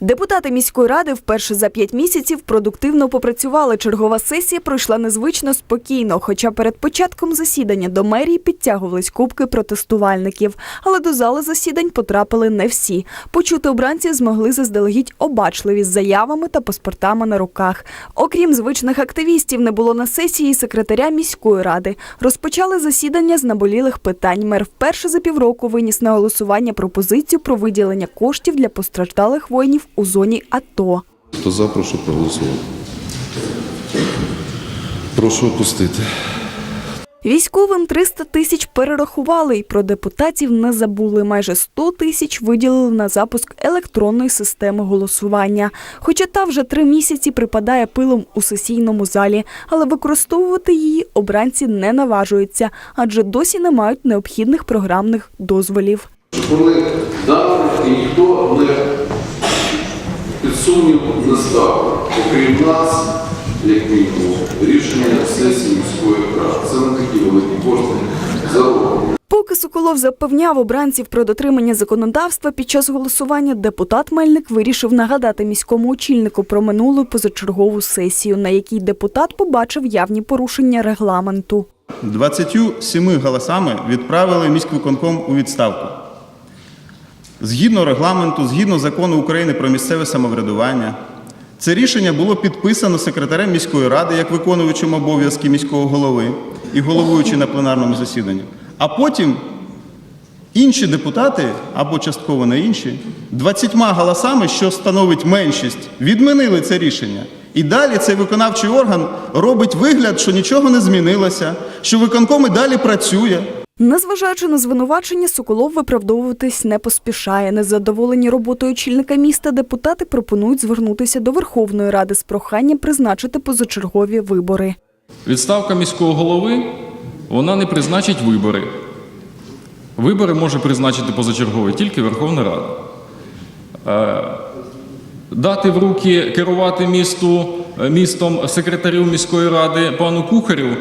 Депутати міської ради вперше за п'ять місяців продуктивно попрацювали. Чергова сесія пройшла незвично спокійно, хоча перед початком засідання до мерії підтягувались кубки протестувальників. Але до зали засідань потрапили не всі. Почути обранців змогли заздалегідь обачливі з заявами та паспортами на руках. Окрім звичних активістів, не було на сесії секретаря міської ради. Розпочали засідання з наболілих питань. Мер вперше за півроку виніс на голосування пропозицію про виділення коштів для постраждалих воїнів у зоні АТО. Хто за, прошу проголосувати. Прошу опустити. Військовим 300 тисяч перерахували і про депутатів не забули. Майже 100 тисяч виділили на запуск електронної системи голосування. Хоча та вже три місяці припадає пилом у сесійному залі, але використовувати її обранці не наважуються, адже досі не мають необхідних програмних дозволів. Вони дали і ніхто не сумнів не ставив, окрім нас, як мінімум, рішення сесії міської ради. Це не такі великі кошти зароблені. Поки Соколов запевняв обранців про дотримання законодавства під час голосування, депутат Мельник вирішив нагадати міському очільнику про минулу позачергову сесію, на якій депутат побачив явні порушення регламенту. 27 голосами відправили міськвиконком у відставку. Згідно регламенту, згідно закону України про місцеве самоврядування, це рішення було підписано секретарем міської ради як виконуючим обов'язки міського голови і головуючи на пленарному засіданні. А потім інші депутати або частково не інші 20 голосами, що становить меншість, відмінили це рішення. І далі цей виконавчий орган робить вигляд, що нічого не змінилося, що виконком і далі працює. Незважаючи на звинувачення, Соколов виправдовуватись не поспішає. Незадоволені роботою очільника міста депутати пропонують звернутися до Верховної Ради з проханням призначити позачергові вибори. Відставка міського голови вона не призначить вибори. Вибори може призначити позачергові тільки Верховна Рада. Е, Дати в руки керувати місту, містом секретарю міської ради пану Кухарю е,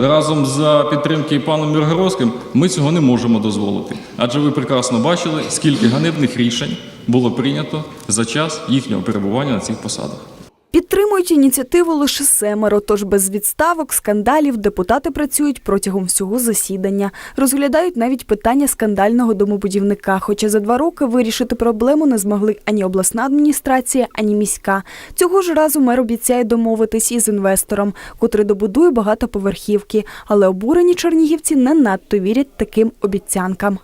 разом за підтримки паном Міргородським ми цього не можемо дозволити. Адже ви прекрасно бачили, скільки ганебних рішень було прийнято за час їхнього перебування на цих посадах. Підтримують ініціативу лише семеро, тож без відставок, скандалів депутати працюють протягом всього засідання. Розглядають навіть питання скандального домобудівника. Хоча за два роки вирішити проблему не змогли ані обласна адміністрація, ані міська. Цього ж разу мер обіцяє домовитись із інвестором, котрий добудує багатоповерхівки. Але обурені чернігівці не надто вірять таким обіцянкам.